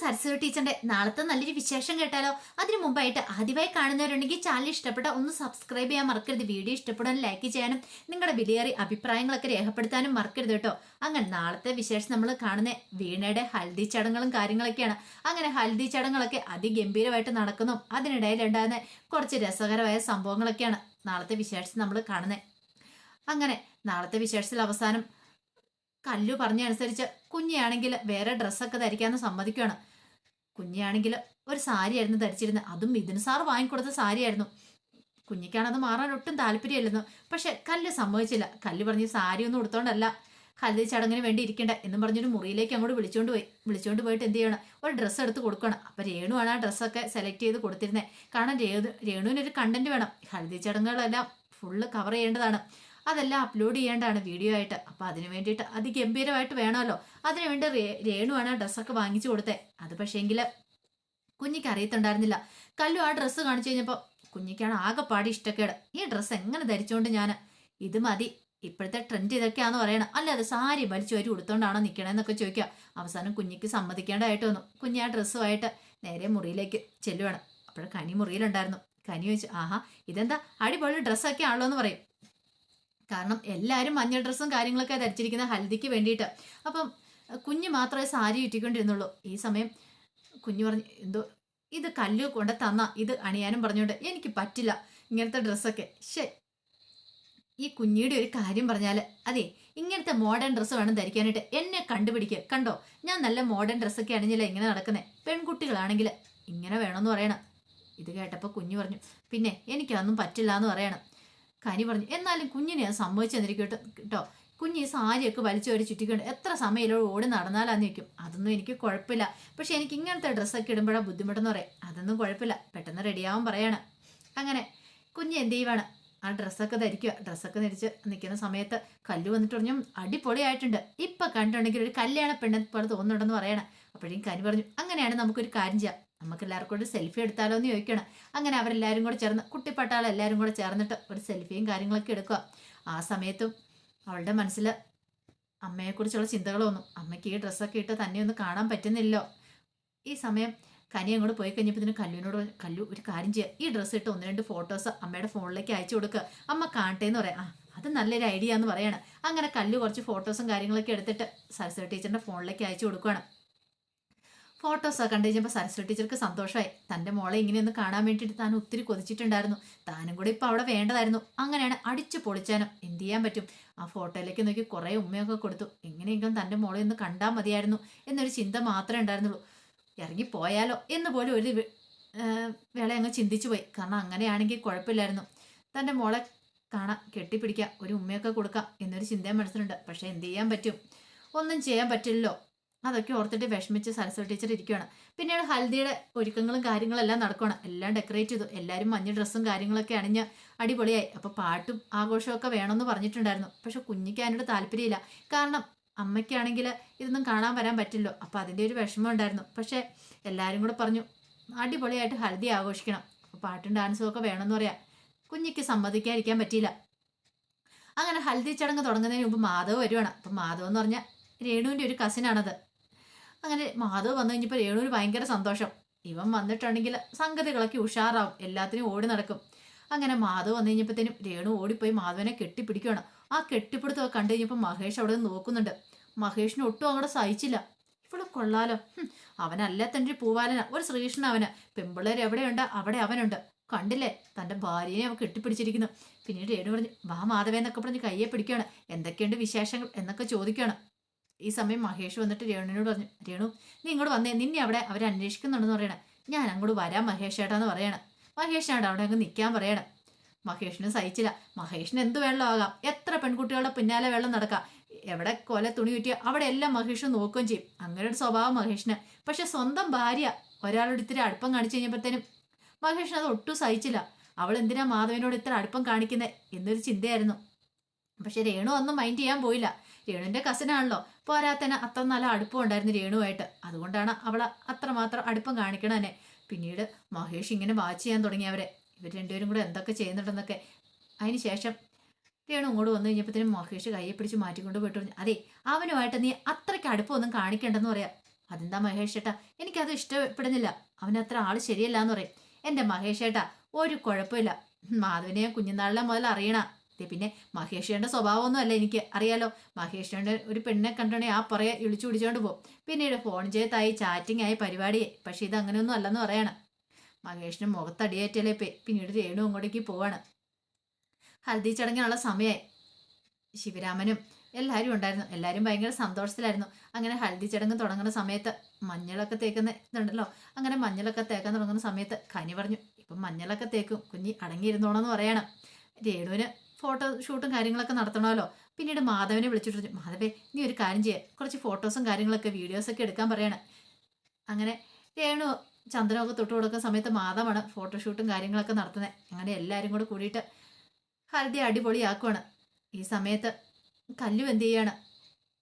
സരസ്വതി ടീച്ചറിന്റെ നാളത്തെ നല്ലൊരു വിശേഷം കേട്ടാലോ? അതിനു മുമ്പായിട്ട് ആദ്യമായി കാണുന്നവരുണ്ടെങ്കിൽ ചാനൽ ഇഷ്ടപ്പെട്ട ഒന്ന് സബ്സ്ക്രൈബ് ചെയ്യാൻ മറക്കരുത്. വീഡിയോ ഇഷ്ടപ്പെടാൻ ലൈക്ക് ചെയ്യാനും നിങ്ങളുടെ വിലയേറി അഭിപ്രായങ്ങളൊക്കെ രേഖപ്പെടുത്താനും മറക്കരുത് കേട്ടോ. അങ്ങനെ നാളത്തെ വിശേഷം നമ്മൾ കാണുന്ന വീണയുടെ ഹൽദി ചടങ്ങുകളും കാര്യങ്ങളൊക്കെയാണ്. അങ്ങനെ ഹൽദി ചടങ്ങുകളൊക്കെ അതിഗംഭീരമായിട്ട് നടക്കുന്നു. അതിനിടയിൽ ഉണ്ടാകുന്ന കുറച്ച് രസകരമായ സംഭവങ്ങളൊക്കെയാണ് നാളത്തെ വിശേഷം നമ്മൾ കാണുന്നത് അങ്ങനെ നാളത്തെ വിശേഷത്തിൽ അവസാനം കല്ലു പറഞ്ഞ അനുസരിച്ച് കുഞ്ഞിയാണെങ്കിൽ വേറെ ഡ്രസ്സൊക്കെ ധരിക്കാമെന്ന് സമ്മതിക്കുകയാണ് കുഞ്ഞിയാണെങ്കിൽ ഒരു സാരിയായിരുന്നു ധരിച്ചിരുന്നത്. അതും മിഥുൻ സാർ വാങ്ങിക്കൊടുത്ത സാരിയായിരുന്നു. കുഞ്ഞിക്കാണത് മാറാൻ ഒട്ടും താല്പര്യമില്ലെന്നു. പക്ഷെ കല്ല് സമ്മതിച്ചില്ല. കല്ല് പറഞ്ഞ് സാരി ഒന്നും ഉടുത്തോണ്ടല്ല. ഹൽദി ചടങ്ങിന് വേണ്ടി ഇരിക്കണ്ട എന്നും പറഞ്ഞൊരു മുറിയിലേക്ക് അങ്ങോട്ട് വിളിച്ചോണ്ട് പോയി. വിളിച്ചോണ്ട് പോയിട്ട് എന്ത് ചെയ്യണം? ഒരു ഡ്രസ്സ് എടുത്ത് കൊടുക്കണം. അപ്പൊ രേണുവാണ് ആ ഡ്രസ്സൊക്കെ സെലക്ട് ചെയ്ത് കൊടുത്തിരുന്നത് കാരണം രേണു രേണുവിനൊരു കണ്ടന്റ് വേണം. ഹൽദി ചടങ്ങുകളെല്ലാം ഫുള്ള് കവർ ചെയ്യേണ്ടതാണ്. അതെല്ലാം അപ്ലോഡ് ചെയ്യേണ്ടതാണ് വീഡിയോ ആയിട്ട്. അപ്പൊ അതിന് വേണ്ടിയിട്ട് അതിഗംഭീരമായിട്ട് വേണമല്ലോ. അതിനു വേണ്ടി രേണുവാണ് ആ ഡ്രസ്സൊക്കെ വാങ്ങിച്ചു കൊടുത്തേ. അത് പക്ഷേങ്കിൽ കുഞ്ഞിക്ക് അറിയത്തുണ്ടായിരുന്നില്ല. കല്ലു ആ ഡ്രസ്സ് കാണിച്ചു കഴിഞ്ഞപ്പോൾ കുഞ്ഞിക്കാണ് ആകെപ്പാടി ഇഷ്ടക്കേട്. ഈ ഡ്രസ്സ് എങ്ങനെ ധരിച്ചുകൊണ്ട് ഞാൻ ഇത് മതി. ഇപ്പോഴത്തെ ട്രെൻഡ് ഇതൊക്കെയാന്ന് പറയണം. അല്ലാതെ സാരി വലിച്ചു വരി ഉടുത്തോണ്ടാണോ നിൽക്കണേന്നൊക്കെ ചോദിക്കുക അവസാനം കുഞ്ഞിക്ക് സമ്മതിക്കേണ്ടതായിട്ട് വന്നു. കുഞ്ഞി ആ ഡ്രസ്സുമായിട്ട് നേരെ മുറിയിലേക്ക് ചെല്ലുവാണ്. അപ്പോഴും കനി മുറിയിലുണ്ടായിരുന്നു. കനി ചോദിച്ചു ആഹാ ഇതെന്താ? അടിപൊളി ഡ്രസ്സൊക്കെ ആണല്ലോ എന്ന് പറയും. കാരണം എല്ലാവരും മഞ്ഞ ഡ്രസ്സും കാര്യങ്ങളൊക്കെ ധരിച്ചിരിക്കുന്ന ഹൽദിക്ക് വേണ്ടിയിട്ട്. അപ്പം കുഞ്ഞ് മാത്രമേ സാരി ഇട്ടിക്കൊണ്ടിരുന്നുള്ളൂ ഈ സമയം കുഞ്ഞു പറഞ്ഞു എന്തോ ഇത് കല്ല് കൊണ്ട് തന്ന ഇത് അണിയാനും പറഞ്ഞുകൊണ്ട് എനിക്ക് പറ്റില്ല ഇങ്ങനത്തെ ഡ്രസ്സൊക്കെ. ശേ ഈ കുഞ്ഞിയുടെ ഒരു കാര്യം പറഞ്ഞാൽ അതെ ഇങ്ങനത്തെ മോഡേൺ ഡ്രസ്സ് വേണം ധരിക്കാനായിട്ട്. എന്നെ കണ്ടുപിടിക്കുക കണ്ടോ ഞാൻ നല്ല മോഡേൺ ഡ്രസ്സൊക്കെ അണിഞ്ഞില്ല ഇങ്ങനെ നടക്കുന്നത് പെൺകുട്ടികളാണെങ്കിൽ ഇങ്ങനെ വേണമെന്ന് പറയണം. ഇത് കേട്ടപ്പോൾ കുഞ്ഞു പറഞ്ഞു പിന്നെ എനിക്കതൊന്നും പറ്റില്ല എന്ന് പറയണം. കനി പറഞ്ഞു എന്നാലും കുഞ്ഞിനെ അത് സമ്മതിച്ചു കേട്ടോ. കുഞ്ഞ് ഈ സാരിയൊക്കെ ഒരു ചുറ്റിക്കൊണ്ട് എത്ര സമയത്തിലൂടെ ഓടി നടന്നാലാന്ന് നിൽക്കും അതൊന്നും എനിക്ക് കുഴപ്പമില്ല. പക്ഷെ എനിക്ക് ഇങ്ങനത്തെ ഡ്രസ്സൊക്കെ ഇടുമ്പോഴാണ് ബുദ്ധിമുട്ടെന്ന് പറയാം. അതൊന്നും കുഴപ്പമില്ല. പെട്ടെന്ന് റെഡിയാവാൻ പറയാണ്. അങ്ങനെ കുഞ്ഞ് എന്ത് ചെയ്യുവാണ്? ആ ഡ്രസ്സൊക്കെ ധരിക്കുക ഡ്രസ്സൊക്കെ ധരിച്ച് നിൽക്കുന്ന സമയത്ത് കല്ല് വന്നിട്ട് പറഞ്ഞു അടിപൊളിയായിട്ടുണ്ട്. ഇപ്പം കണ്ടിട്ടുണ്ടെങ്കിൽ ഒരു കല്യാണ പെണ്ണെ പോലെ തോന്നുന്നുണ്ടെന്ന് പറയണം. അപ്പോഴേക്കും കനി പറഞ്ഞു അങ്ങനെയാണ് നമുക്കൊരു കാര്യം ചെയ്യാം. നമുക്ക് എല്ലാവർക്കും ഒരു സെൽഫി എടുത്താലോ എന്ന് ചോദിക്കണം. അങ്ങനെ അവരെല്ലാവരും കൂടെ ചേർന്ന് കുട്ടിപ്പട്ടാളം എല്ലാവരും കൂടെ ചേർന്നിട്ട് ഒരു സെൽഫിയും കാര്യങ്ങളൊക്കെ എടുക്കുക. ആ സമയത്തും അവളുടെ മനസ്സിൽ അമ്മയെക്കുറിച്ചുള്ള ചിന്തകൾ അമ്മയ്ക്ക് ഈ ഡ്രസ്സൊക്കെ ഇട്ട് തന്നെ ഒന്ന് കാണാൻ പറ്റുന്നില്ലോ. ഈ സമയം കനി അങ്ങോട്ട് പോയി കഴിഞ്ഞപ്പോൾ ഇതിന് കല്ലുവിനോട് കല്ലു ഒരു കാര്യം ചെയ്യുക ഈ ഡ്രസ്സ് ഇട്ട് ഒന്ന് രണ്ട് ഫോട്ടോസ് അമ്മയുടെ ഫോണിലേക്ക് അയച്ചു കൊടുക്കുക അമ്മ കാണട്ടെ എന്ന് പറയാം. ആ അത് നല്ലൊരു ഐഡിയ എന്ന് പറയാണ്. അങ്ങനെ കല്ലു കുറച്ച് ഫോട്ടോസും കാര്യങ്ങളൊക്കെ എടുത്തിട്ട് സരസ്വതി ടീച്ചറിന്റെ ഫോണിലേക്ക് അയച്ചു കൊടുക്കുകയാണ് ഫോട്ടോസൊക്കെ കണ്ടു കഴിഞ്ഞപ്പോൾ സരസ്വതി ടീച്ചർക്ക് സന്തോഷമായി. തന്റെ മോളെ ഇങ്ങനെയൊന്ന് കാണാൻ വേണ്ടിയിട്ട് താൻ ഒത്തിരി കൊതിച്ചിട്ടുണ്ടായിരുന്നു. താനും കൂടെ ഇപ്പോൾ അവിടെ വേണ്ടതായിരുന്നു. അങ്ങനെയാണ് അടിച്ചു പൊളിച്ചാനും എന്ത് ചെയ്യാൻ പറ്റും? ആ ഫോട്ടോയിലേക്ക് നോക്കി കുറേ ഉമ്മയൊക്കെ കൊടുത്തു. എങ്ങനെയെങ്കിലും തന്റെ മോളെ ഒന്ന് കണ്ടാൽ മതിയായിരുന്നു എന്നൊരു ചിന്ത മാത്രമേ ഉണ്ടായിരുന്നുള്ളൂ. ഇറങ്ങിപ്പോയാലോ എന്ന് പോലും ഒരു വേള അങ്ങ് ചിന്തിച്ചു പോയി. കാരണം അങ്ങനെയാണെങ്കിൽ കുഴപ്പമില്ലായിരുന്നു. തന്റെ മോളെ കാണാം കെട്ടിപ്പിടിക്കാം ഒരു ഉമ്മയൊക്കെ കൊടുക്കാം എന്നൊരു ചിന്തയും മനസ്സിലുണ്ട്. പക്ഷേ എന്ത് ചെയ്യാൻ പറ്റും? ഒന്നും ചെയ്യാൻ പറ്റില്ലല്ലോ. അതൊക്കെ ഓർത്തിട്ട് വിഷമിച്ച് സരസ്വതി ടീച്ചർ ഇരിക്കുകയാണ് പിന്നീട് ഹൽദിയുടെ ഒരുക്കങ്ങളും കാര്യങ്ങളെല്ലാം നടക്കുകയാണ് എല്ലാം ഡെക്കറേറ്റ് ചെയ്തു. എല്ലാവരും മഞ്ഞ ഡ്രസ്സും കാര്യങ്ങളൊക്കെ അണിഞ്ഞ് അടിപൊളിയായി. അപ്പോൾ പാട്ടും ആഘോഷമൊക്കെ വേണമെന്ന് പറഞ്ഞിട്ടുണ്ടായിരുന്നു. പക്ഷെ കുഞ്ഞിക്ക് അതിനോട് താല്പര്യമില്ല. കാരണം അമ്മയ്ക്കാണെങ്കിൽ ഇതൊന്നും കാണാൻ വരാൻ പറ്റില്ലോ. അപ്പോൾ അതിന്റെ ഒരു വിഷമം ഉണ്ടായിരുന്നു. പക്ഷേ എല്ലാവരും കൂടെ പറഞ്ഞു അടിപൊളിയായിട്ട് ഹൽദി ആഘോഷിക്കണം. പാട്ടും ഡാൻസും ഒക്കെ വേണമെന്ന് പറയാം. കുഞ്ഞിക്ക് സമ്മതിക്കാതിരിക്കാൻ പറ്റിയില്ല. അങ്ങനെ ഹൽദി ചടങ്ങ് തുടങ്ങുന്നതിന് മുമ്പ് മാധവ് വരുവാണ്. അപ്പം മാധവ് എന്ന് പറഞ്ഞാൽ രേണുവിന്റെ ഒരു കസിനാണത് അങ്ങനെ മാധവ് വന്നു കഴിഞ്ഞപ്പോൾ രേണുവിന് ഭയങ്കര സന്തോഷം. ഇവൻ വന്നിട്ടുണ്ടെങ്കിൽ സംഗതികളൊക്കെ ഉഷാറാവും. എല്ലാത്തിനും ഓടി നടക്കും. അങ്ങനെ മാധവ് വന്നു കഴിഞ്ഞപ്പോഴത്തേനും രേണു ഓടിപ്പോയി മാധവനെ കെട്ടിപ്പിടിക്കുകയാണ്. ആ കെട്ടിപ്പിടുത്തൊക്കെ കണ്ടു കഴിഞ്ഞപ്പോൾ മഹേഷ് അവിടെ നിന്ന് നോക്കുന്നുണ്ട്. മഹേഷിന് ഒട്ടും അങ്ങോട്ട് സഹിച്ചില്ല. ഇവിടെ കൊള്ളാലോ. അവനല്ല തന്റെ പൂവാലന. ഒരു ശ്രീകൃഷ്ണൻ അവന് പെമ്പിള്ളേർ എവിടെയുണ്ട്? അവിടെ അവനുണ്ട്. കണ്ടില്ലേ? തന്റെ ഭാര്യയെ അവൻ കെട്ടിപ്പിടിച്ചിരിക്കുന്നു. പിന്നീട് രേണു പറഞ്ഞു വാ മാധവ എന്നൊക്കെ പറഞ്ഞ് കയ്യെ പിടിക്കുകയാണ്. എന്തൊക്കെയുണ്ട് വിശേഷങ്ങൾ? എന്നൊക്കെ ചോദിക്കുകയാണ്. ഈ സമയം മഹേഷ് വന്നിട്ട് രേണുവിനോട് പറഞ്ഞു രേണു നീ ഇങ്ങോട്ട് വന്നേ നിന്നെ അവിടെ അവർ അന്വേഷിക്കുന്നുണ്ടെന്ന് പറയണേ. ഞാൻ അങ്ങോട്ട് വരാം മഹേഷ് ഏട്ടാന്ന് പറയണം. മഹേഷിനാണ് അവിടെ അങ്ങ് നിൽക്കാൻ പറയണം. മഹേഷിന് സഹിച്ചില്ല. മഹേഷിന് എന്ത് വെള്ളം ആകാം? എത്ര പെൺകുട്ടികളുടെ പിന്നാലെ വെള്ളം നടക്കാം? എവിടെ കൊല തുണി കിട്ടിയ അവിടെ എല്ലാം മഹേഷ് നോക്കുകയും ചെയ്യും. അങ്ങനെ ഒരു സ്വഭാവം മഹേഷിന്. പക്ഷെ സ്വന്തം ഭാര്യ ഒരാളോട് ഇത്തിരി അടുപ്പം കാണിച്ചു കഴിഞ്ഞപ്പോഴത്തേനും മഹേഷിന് അത് ഒട്ടും സഹിച്ചില്ല. അവൾ എന്തിനാ മാധവനോട് ഇത്ര അടുപ്പം കാണിക്കുന്നത് എന്നൊരു ചിന്തയായിരുന്നു. പക്ഷെ രേണു ഒന്നും മൈൻഡ് ചെയ്യാൻ പോയില്ല. രേണുവിന്റെ കസിനാണല്ലോ പോരാത്തന്നെ അത്ര നല്ല അടുപ്പം ഉണ്ടായിരുന്നു രേണുവായിട്ട്. അതുകൊണ്ടാണ് അവൾ അത്രമാത്രം അടുപ്പം കാണിക്കണതന്നെ പിന്നീട് മഹേഷ് ഇങ്ങനെ വാച്ച് ചെയ്യാൻ തുടങ്ങി അവരെ ഇവർ രണ്ടുപേരും കൂടെ എന്തൊക്കെ ചെയ്യുന്നുണ്ടെന്നൊക്കെ. അതിന് ശേഷം രേണു ഇങ്ങോട്ട് വന്നു കഴിഞ്ഞപ്പോഴത്തേനും മഹേഷ് കയ്യെ പിടിച്ച് മാറ്റിക്കൊണ്ട് പോയിട്ട് അതെ അവനുമായിട്ട് നീ അത്രയ്ക്ക് അടുപ്പമൊന്നും കാണിക്കണ്ടെന്ന് പറയാം. അതെന്താ മഹേഷ് ഏട്ടാ എനിക്കത് ഇഷ്ടപ്പെടുന്നില്ല. അവനത്ര ആൾ ശരിയല്ല എന്ന് പറയും. എന്റെ മഹേഷ് ഏട്ടാ ഒരു കുഴപ്പമില്ല. മാധവിനെ കുഞ്ഞുനാളിലെ മുതൽ അറിയണ പിന്നെ മഹേഷിയുടെ സ്വഭാവമൊന്നും അല്ല എനിക്ക് അറിയാലോ. മഹേഷിയുടെ ഒരു പെണ്ണെ കണ്ടിട്ടുണ്ടെങ്കിൽ ആ പറയാ വിളിച്ചു പിടിച്ചോണ്ട് പോകും പിന്നീട് ഫോൺ ചെയ്തായി ചാറ്റിംഗ് ആയി പരിപാടിയെ പക്ഷെ ഇത് അങ്ങനെയൊന്നും അല്ലെന്ന് പറയണം. മഹേഷിന് മുഖത്തടിയേറ്റല്ലേ പേ പിന്നീട് രേണു അങ്ങോട്ടേക്ക് പോവാണ്. ഹൽദി ചടങ്ങിനുള്ള സമയമായി ശിവരാമനും എല്ലാവരും ഉണ്ടായിരുന്നു. എല്ലാവരും ഭയങ്കര സന്തോഷത്തിലായിരുന്നു. അങ്ങനെ ഹൽദി ചടങ്ങ് തുടങ്ങുന്ന സമയത്ത് മഞ്ഞളൊക്കെ തേക്കുന്ന ഇതുണ്ടല്ലോ. അങ്ങനെ മഞ്ഞളൊക്കെ തേക്കാൻ തുടങ്ങുന്ന സമയത്ത് കനി പറഞ്ഞു ഇപ്പം മഞ്ഞളൊക്കെ തേക്കും. കുഞ്ഞി അടങ്ങിയിരുന്നോണെന്ന് പറയണം. രേണുവിന് ഫോട്ടോ ഷൂട്ടും കാര്യങ്ങളൊക്കെ നടത്തണമല്ലോ. പിന്നീട് മാധവനെ വിളിച്ചിട്ട് മാധവേ നീ ഒരു കാര്യം ചെയ്യുക കുറച്ച് ഫോട്ടോസും കാര്യങ്ങളൊക്കെ വീഡിയോസൊക്കെ എടുക്കാൻ പറയണം. അങ്ങനെ രേണു ചന്ദ്രനൊക്കെ തൊട്ട് കൊടുക്കുന്ന സമയത്ത് മാധവാണ് ഫോട്ടോഷൂട്ടും കാര്യങ്ങളൊക്കെ നടത്തുന്നത് അങ്ങനെ എല്ലാവരും കൂടെ കൂടിയിട്ട് ഹൽദി അടിപൊളിയാക്കുവാണ്. ഈ സമയത്ത് കല്ലു എന്ത് ചെയ്യാണ്?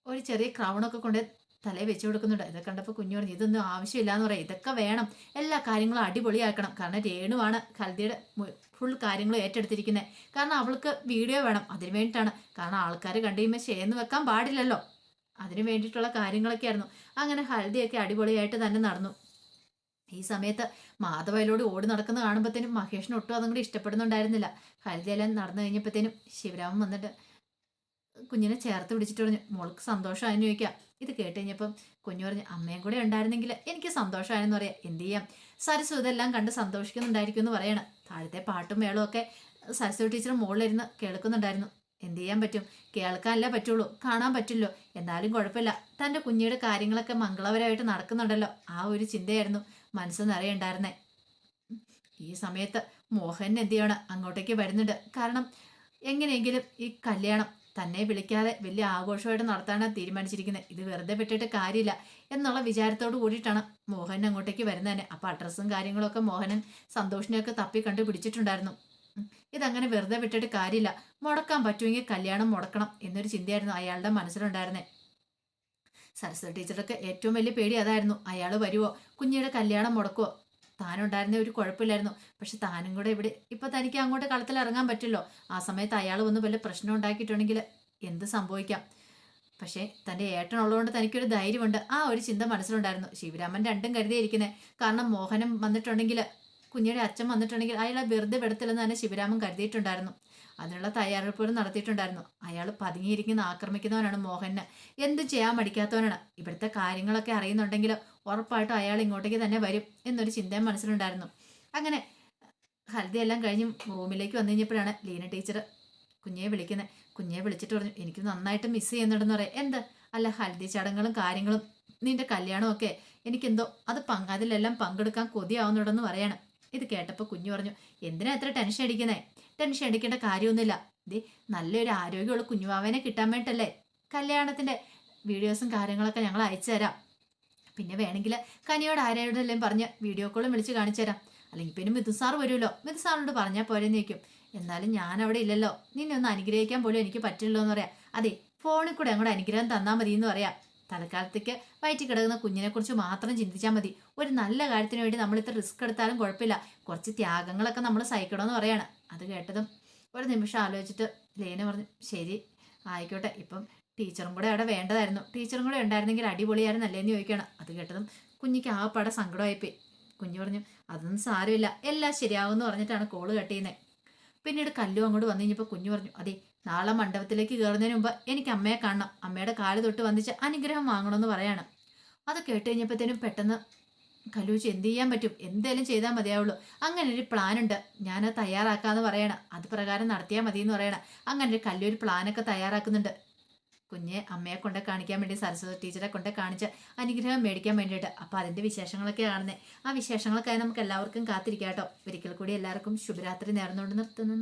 ഒരു ചെറിയ ക്രൗണൊക്കെ കൊണ്ട് തലയിൽ വെച്ചു കൊടുക്കുന്നുണ്ട്. ഇതൊക്കെ കണ്ടപ്പോൾ കുഞ്ഞു പറഞ്ഞു ഇതൊന്നും ആവശ്യമില്ല എന്ന് പറയാം. ഇതൊക്കെ വേണം. എല്ലാ കാര്യങ്ങളും അടിപൊളിയാക്കണം. കാരണം രേണുവാണ് ഹൽദിയുടെ ഫുൾ കാര്യങ്ങളും ഏറ്റെടുത്തിരിക്കുന്നത് കാരണം അവൾക്ക് വീഡിയോ വേണം. അതിന് വേണ്ടിയിട്ടാണ്. കാരണം ആൾക്കാർ കണ്ടു കഴിയുമ്പോൾ ഷെയർന്ന് വെക്കാൻ പാടില്ലല്ലോ. അതിന് വേണ്ടിയിട്ടുള്ള കാര്യങ്ങളൊക്കെ ആയിരുന്നു. അങ്ങനെ ഹൽദിയൊക്കെ അടിപൊളിയായിട്ട് തന്നെ നടന്നു. ഈ സമയത്ത് മാധവയിലൂടെ ഓടി നടക്കുന്ന കാണുമ്പോഴത്തേനും മഹേഷിന് ഒട്ടും അതും കൂടി ഇഷ്ടപ്പെടുന്നുണ്ടായിരുന്നില്ല. ഹൽദിയെല്ലാം നടന്നു കഴിഞ്ഞപ്പോഴത്തേനും ശിവരാമൻ വന്നിട്ട് കുഞ്ഞിനെ ചേർത്ത് പിടിച്ചിട്ട് പറഞ്ഞു മോൾക്ക് സന്തോഷം ചോദിക്കാം. ഇത് കേട്ട് കഴിഞ്ഞപ്പം കുഞ്ഞു പറഞ്ഞു അമ്മയും കൂടെ ഉണ്ടായിരുന്നെങ്കിൽ എനിക്ക് സന്തോഷമായെന്ന് പറയാം. എന്ത് ചെയ്യാം? സരസ്വ ഇതെല്ലാം കണ്ട് സന്തോഷിക്കുന്നുണ്ടായിരിക്കും എന്ന് പറയണം. താഴത്തെ പാട്ടും മേളവും ഒക്കെ സരസ്വതി ടീച്ചർ മുകളിലിരുന്ന് കേൾക്കുന്നുണ്ടായിരുന്നു. എന്ത് ചെയ്യാൻ പറ്റും? കേൾക്കാനല്ലേ പറ്റുള്ളൂ കാണാൻ പറ്റില്ലോ. എന്നാലും കുഴപ്പമില്ല. തന്റെ കുഞ്ഞിയുടെ കാര്യങ്ങളൊക്കെ മംഗളപരമായിട്ട് നടക്കുന്നുണ്ടല്ലോ. ആ ഒരു ചിന്തയായിരുന്നു മനസ്സ് നിറയുണ്ടായിരുന്നേ. ഈ സമയത്ത് മോഹൻ എന്ത് ചെയ്യണം അങ്ങോട്ടേക്ക് വരുന്നുണ്ട്. കാരണം എങ്ങനെയെങ്കിലും ഈ കല്യാണം തന്നെ വിളിക്കാതെ വലിയ ആഘോഷമായിട്ട് നടത്താനാണ് തീരുമാനിച്ചിരിക്കുന്നത് ഇത് വെറുതെ വിട്ടിട്ട് കാര്യമില്ല എന്നുള്ള വിചാരത്തോട് കൂടിയിട്ടാണ് മോഹൻ അങ്ങോട്ടേക്ക് വരുന്നതന്നെ. അപ്പോൾ അപ്പം അഡ്രസ്സും കാര്യങ്ങളൊക്കെ മോഹനൻ സന്തോഷിനെയൊക്കെ തപ്പി കണ്ടു പിടിച്ചിട്ടുണ്ടായിരുന്നു. ഇതങ്ങനെ വെറുതെ വിട്ടിട്ട് കാര്യമില്ല. മുടക്കാൻ പറ്റുമെങ്കിൽ കല്യാണം മുടക്കണം എന്നൊരു ചിന്തയായിരുന്നു അയാളുടെ മനസ്സിലുണ്ടായിരുന്നത് സരസ്വതി ടീച്ചറൊക്കെ ഏറ്റവും വലിയ പേടി അതായിരുന്നു. അയാൾ വരുവോ? കുഞ്ഞിയുടെ കല്യാണം മുടക്കുവോ? താനുണ്ടായിരുന്ന ഒരു കുഴപ്പമില്ലായിരുന്നു. പക്ഷെ താനും കൂടെ ഇവിടെ ഇപ്പൊ തനിക്ക് അങ്ങോട്ട് കളത്തിൽ ഇറങ്ങാൻ പറ്റില്ലോ. ആ സമയത്ത് അയാൾ വന്ന് വല്ല പ്രശ്നം ഉണ്ടാക്കിയിട്ടുണ്ടെങ്കിൽ എന്ത് സംഭവിക്കാം? പക്ഷേ തന്റെ ഏട്ടനുള്ളതുകൊണ്ട് തനിക്കൊരു ധൈര്യമുണ്ട്. ആ ഒരു ചിന്ത മനസ്സിലുണ്ടായിരുന്നു. ശിവരാമൻ രണ്ടും കരുതിയിരിക്കുന്നത് കാരണം മോഹനം വന്നിട്ടുണ്ടെങ്കിൽ കുഞ്ഞിയുടെ അച്ഛൻ വന്നിട്ടുണ്ടെങ്കിൽ അയാളെ വെറുതെ വിടത്തില്ലെന്ന് തന്നെ ശിവരാമൻ കരുതിയിട്ടുണ്ടായിരുന്നു. അതിനുള്ള തയ്യാറെടുപ്പുകൾ നടത്തിയിട്ടുണ്ടായിരുന്നു. അയാൾ പതുങ്ങിയിരിക്കുന്ന ആക്രമിക്കുന്നവനാണ് മോഹന്. എന്ത് ചെയ്യാൻ മടിക്കാത്തവനാണ്. ഇവിടുത്തെ കാര്യങ്ങളൊക്കെ അറിയുന്നുണ്ടെങ്കിൽ ഉറപ്പായിട്ടും അയാൾ ഇങ്ങോട്ടേക്ക് തന്നെ വരും എന്നൊരു ചിന്തയും മനസ്സിലുണ്ടായിരുന്നു. അങ്ങനെ ഹൽദി എല്ലാം കഴിഞ്ഞ് റൂമിലേക്ക് വന്നു കഴിഞ്ഞപ്പോഴാണ് ലീന ടീച്ചർ കുഞ്ഞെ വിളിക്കുന്നത് കുഞ്ഞെ വിളിച്ചിട്ട് പറഞ്ഞു എനിക്ക് നന്നായിട്ട് മിസ് ചെയ്യുന്നുണ്ടെന്ന് പറയാം. എന്ത്? അല്ല ഹൽദി ചടങ്ങുകളും കാര്യങ്ങളും നിന്റെ കല്യാണമൊക്കെ എനിക്കെന്തോ അത് പങ്ക് അതിലെല്ലാം പങ്കെടുക്കാൻ കൊതിയാവുന്നുണ്ടെന്ന് പറയാണ്. ഇത് കേട്ടപ്പോൾ കുഞ്ഞു പറഞ്ഞു എന്തിനാ എത്ര ടെൻഷൻ അടിക്കുന്നേ? ടെൻഷൻ അടിക്കേണ്ട കാര്യമൊന്നുമില്ല. ദേ നല്ലൊരു ആരോഗ്യമുള്ള കുഞ്ഞുവാവനെ കിട്ടാൻ വേണ്ടിട്ടല്ലേ? കല്യാണത്തിന്റെ വീഡിയോസും കാര്യങ്ങളൊക്കെ ഞങ്ങൾ അയച്ചു തരാം പിന്നെ വേണമെങ്കിൽ കനിയോട് ആരോടെല്ലാം പറഞ്ഞ് വീഡിയോ കോളും വിളിച്ച് കാണിച്ചു തരാം. അല്ലെങ്കിൽ പിന്നെ മിഥു സാർ വരുമല്ലോ. മിഥു സാറിനോട് പറഞ്ഞാൽ പോരെന്ന് ചോദിക്കും. എന്നാലും ഞാൻ അവിടെ ഇല്ലല്ലോ. നിന്നെ ഒന്ന് അനുഗ്രഹിക്കാൻ പോലും എനിക്ക് പറ്റില്ലല്ലോ എന്ന് പറയാം. അതെ ഫോണിൽ കൂടെ അങ്ങോട്ട് അനുഗ്രഹം തന്നാൽ മതി എന്ന് പറയാം. തൽക്കാലത്തേക്ക് വയറ്റിൽ കിടക്കുന്ന കുഞ്ഞിനെ കുറിച്ച് മാത്രം ചിന്തിച്ചാൽ മതി. ഒരു നല്ല കാര്യത്തിന് വേണ്ടി നമ്മൾ ഇത്ര റിസ്ക് എടുത്താലും കുഴപ്പമില്ല. കുറച്ച് ത്യാഗങ്ങളൊക്കെ നമ്മൾ സഹിക്കണമെന്ന് പറയാണ്. അത് കേട്ടതും ഒരു നിമിഷം ആലോചിച്ചിട്ട് ലേന പറഞ്ഞു ശരി ആയിക്കോട്ടെ. ഇപ്പം ടീച്ചറും കൂടെ അവിടെ വേണ്ടതായിരുന്നു. ടീച്ചറും കൂടെ ഉണ്ടായിരുന്നെങ്കിൽ അടിപൊളിയായിരുന്നല്ലേ എന്ന് ചോദിക്കണം അത് കേട്ടതും കുഞ്ഞിക്ക് ആ പട സങ്കടമായിപ്പോയി. കുഞ്ഞു പറഞ്ഞു അതൊന്നും സാരമില്ല. എല്ലാം ശരിയാവുമെന്ന് പറഞ്ഞിട്ടാണ് കോൾ കട്ട് ചെയ്യുന്നത് പിന്നീട് കല്ലു അങ്ങോട്ട് വന്നു കഴിഞ്ഞപ്പോൾ കുഞ്ഞു പറഞ്ഞു അതെ നാളെ മണ്ഡപത്തിലേക്ക് കയറുന്നതിന് മുമ്പ് എനിക്ക് അമ്മയെ കാണണം. അമ്മയുടെ കാൽ തൊട്ട് വന്നിച്ച് അനുഗ്രഹം വാങ്ങണമെന്ന് പറയാണ്. അത് കേട്ട് കഴിഞ്ഞപ്പോഴത്തേനും പെട്ടെന്ന് കലൂച്ച് എന്ത് ചെയ്യാൻ പറ്റും? എന്തേലും ചെയ്താൽ മതിയാവുള്ളൂ. അങ്ങനെ ഒരു പ്ലാൻ ഉണ്ട്. ഞാൻ അത് തയ്യാറാക്കാന്ന് പറയണം. അത് പ്രകാരം നടത്തിയാൽ മതി എന്ന് പറയണം. അങ്ങനെ ഒരു കല്ലൂർ പ്ലാനൊക്കെ തയ്യാറാക്കുന്നുണ്ട്. കുഞ്ഞെ അമ്മയെ കൊണ്ട് കാണിക്കാൻ വേണ്ടി സരസ്വതി ടീച്ചറെ കൊണ്ട് കാണിച്ച് അനുഗ്രഹം മേടിക്കാൻ വേണ്ടിയിട്ട്. അപ്പോൾ അതിന്റെ വിശേഷങ്ങളൊക്കെ കാണുന്നത് ആ വിശേഷങ്ങൾക്കായി നമുക്ക് എല്ലാവർക്കും കാത്തിരിക്കാം കേട്ടോ. ഒരിക്കൽ കൂടി എല്ലാവർക്കും ശുഭരാത്രി നേർന്നുകൊണ്ട് നിർത്തുന്നു.